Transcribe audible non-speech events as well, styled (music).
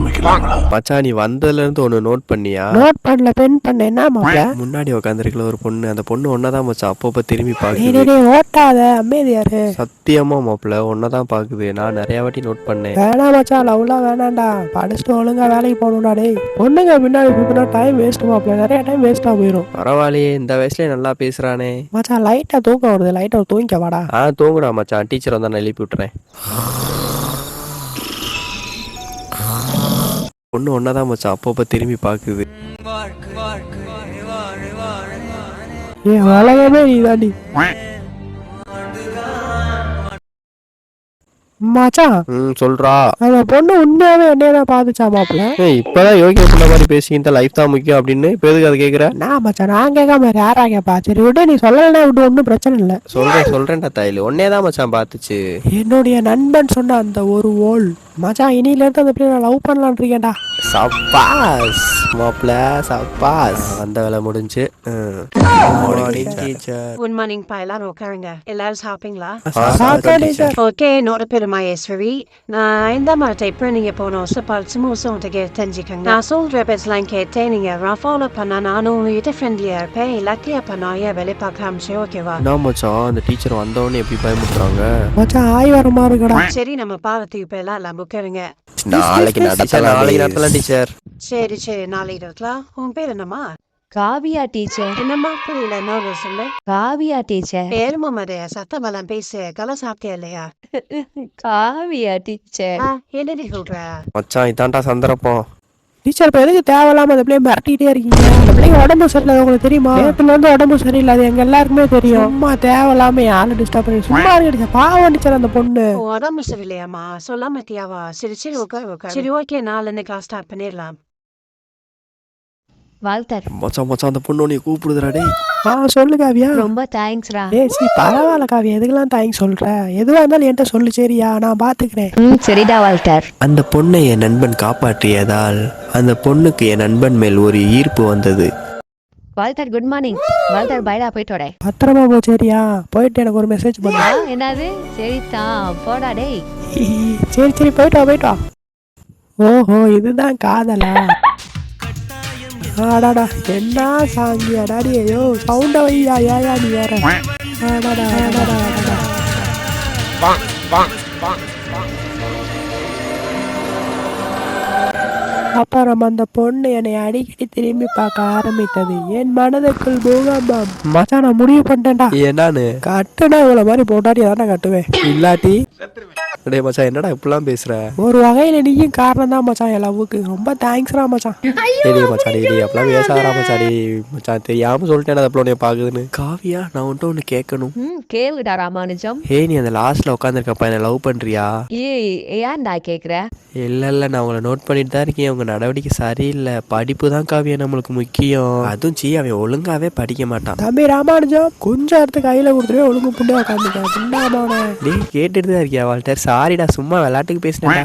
ஆரம்பிக்கலாங்களா மச்சான் நீ வந்ததுல இருந்து ஒன்னு நோட் பண்ணியா? நோட் பண்ணல பென் பண்ண என்ன மாப்பிள முன்னாடி உட்காந்துருக்கல ஒரு பொண்ணு அந்த பொண்ணு ஒன்னதான் மச்சான் அப்பப்ப திரும்பி பாக்குது டேய், ஓட்டாத அமைதியாரு சத்தியமா மாப்பிள ஒன்னதான் பாக்குது நான் நிறைய வாட்டி நோட் பண்ணேன். வேணாம் மச்சான் லவ்லாம் வேணாம்டா. படிச்சுட்டு ஒழுங்கா வேலைக்கு போகணும்டா டேய். பொண்ணுங்க பின்னாடி சுத்தினா டைம் வேஸ்ட் மாப்பிள நிறைய டைம் வேஸ்டா போயிடும் பரவாயில்லையே இந்த வயசுல நல்லா பேசுறானே. மச்சான் லைட்டா தூக்கம் வருது லைட்டா தூங்கிக்க வாடா. ஆ தூங்குடா மச்சான் டீச்சர் வந்தா நான் எழுப்பி விட்டுறேன். பொண்ணு ஒன்னதான் மச்சான். அப்பப்ப திரும்பி பாக்குது. ஏன் வளகமே நீ தாண்டி மச்சான் ம் சொல்றா. அந்த பொண்ணு உண்மையாவே என்னைய பாத்துச்சா மாப்பிள ஏய் இப்பதான் யோகியா சொன்ன மாதிரி பேசிக்கிட்ட லைஃப் தான் முக்கியம் அப்படின்னு. இப்ப எதுக்கு அதை கேக்குற? நான் மச்சான் நான் கேட்காம யாரா கேப்பா? சரி விடு நீ சொல்லலைன்னா விட்டு ஒன்றும் பிரச்சனை இல்லை. சொல்றேன் சொல்றேன்டா தாயில. ஒன்னே தான் மச்சான் பாத்துச்சு. என்னுடைய நண்பன் சொன்ன அந்த ஒரு ஓல். மச்சான் இனியில இருந்து அந்த பிள்ளை லவ் பண்ணலான் இருக்கேன்டா சப்பாஸ். மாப்ள சப்பாஸ். வந்த வேலை முடிஞ்சு டீச்சர் Good morning pa எல்லாரும் உட்காருங்க. எல்லாரும் சாப்பிட்டீங்களா? ஓகே என்னோட பேரு மகேஸ்வரி. நான் இந்த மாதிரி இப்போ நீங்க போன வருஷம் சுமூசம் தெரிஞ்சுக்கங்க. நான் சொல்ற பேசலாம் கேட்டேன் நீங்க ஃபாலோ பண்ணா நானும் உங்ககிட்ட ஃப்ரெண்ட்லியா இருப்பேன். இல்லாட்டியா பண்ணாய வேலை பார்க்காமச்சு ஓகேவா என்ன மச்சான் அந்த டீச்சர் வந்தவொடனே எப்படி பயமுறுத்துறாங்க? மச்சான் ஆய் வர மாதிரி சரி நம்ம பாவத்துக்கு இப்ப எல்லாம் உட்காருங்க நாளைக்கு நடத்தலாம் நாளைக்கு நடத்தலாம் டீச்சர் சரி சரி நாளைக்கு இருக்கலாம் உன் பேர் என்னம்மா? காவியா டீச்சர். என்னம்மா? புரியல என்ன சொல்லு? காவியா டீச்சர். பேருமா மதைய சத்தமெல்லாம் பேசு. கலை சாப்பிட்டியா இல்லையா? (laughs) காவியா டீச்சர். ஆ, என்னடி சொல்ற? மச்சான் இதான்டா சந்தர்ப்பம். டீச்சர் இப்போ எதுக்கு தேவையில்லாம அந்த பிள்ளைய மிரட்டிட்டே இருக்கீங்க? அந்த பிள்ளைங்க உடம்பு சரியில்லை உங்களுக்கு தெரியுமா? நேற்றுல இருந்து உடம்பு சரியில்லை அது எங்க எல்லாருக்குமே தெரியும். சும்மா தேவையில்லாம யாரும் டிஸ்டர்ப் பண்ணி சும்மா இருக்க பாவம் டீச்சர் அந்த பொண்ணு. உடம்பு சரியில்லையாம்மா? சொல்லாம தியாவா சரி சரி உட்காரு உட்காரு. சரி ஓகே நாலு கிளாஸ் ஸ்டார்ட் பண்ணிடலாம். வால்டர் மச்சான் மச்சான் அந்த பொண்ணு உன்னை கூப்பிடுதுடா டேய். ஆ சொல்லு காவியா. ரொம்ப தேங்க்ஸ்ரா ஏய் சி பரவாயில்ல காவியா. எதுக்கெல்லாம் தேங்க்ஸ் சொல்ற? எதுவா இருந்தாலும் என்கிட்ட சொல்லு சரியா? நான் பாத்துக்கிறேன். ம் சரிடா வால்டர் அந்த பொண்ணை என் நண்பன் காப்பாற்றியதால் அந்த பொண்ணுக்கு என் நண்பன் மேல் ஒரு ஈர்ப்பு வந்தது. வால்டர் குட் மார்னிங் வால்டர் பைடா போயிட்டு வரேன். பத்திரமா போ சரியா? போயிட்டு எனக்கு ஒரு மெசேஜ் பண்ணு. ஆ, என்னது? சரிதான் போடா டேய். சரி சரி போயிட்டு வா போயிட்டு வா. ஓஹோ இதுதான் காதலா? ஆடாடா என்ன சாங்கியா டாடி ஐயோ சவுண்ட வையா ஏயா நீ வேற ஆடாடா ஆடாடா ஆடாடா அப்புறம் அந்த பொண்ணு என்னை அடிக்கடி திரும்பி பார்க்க ஆரம்பித்தது என் மனதுக்குள் பூகம்பம் மச்சான் நான் முடிவு பண்ணிட்டேன்டா என்னான்னு கட்டுனா இவ்வளவு மாதிரி போட்டாடி தானே கட்டுவேன் இல்லாட்டி டேய் மச்சான் என்னடா இப்படிலாம் பேசுற? ஒரு வகையில நீயும் காரணம் தான் மச்சான் என் லவ்வுக்கு. ரொம்ப தேங்க்ஸ்ரா மச்சான். டேய் மச்சான் டேய் டேய் அப்பலாம் பேசாதடா மச்சான் டேய். மச்சான் தெரியாம சொல்லிட்டேன் அந்த பொண்ணு பாக்குதுன்னு. காவியா நான் உன்ட்ட ஒன்னு கேட்கணும். ம் கேளுடா ராமானுஜம். ஹே நீ அந்த லாஸ்ட்ல உட்காந்துருக்கப்ப என்ன லவ் பண்றியா? ஏய் ஏன்டா கேக்குற? இல்ல இல்ல நான் உங்களை நோட் பண்ணிட்டு தான் இருக்கேன். உங்க நடவடிக்கை சரியில்லை. படிப்பு தான் காவியா நம்மளுக்கு முக்கியம். அதுவும் சீ அவன் ஒழுங்காவே படிக்க மாட்டான். தம்பி ராமானுஜம் கொஞ்சம் எடுத்து கையில கொடுத்துட்டு ஒழுங்கு புண்டை உட்காந்துட்டேன் டேய் கேட்டுட்டு தான் இருக்கியா வால்டர் சாரிடா சும்மா விளையாட்டுக்கு பேசினேன்டா.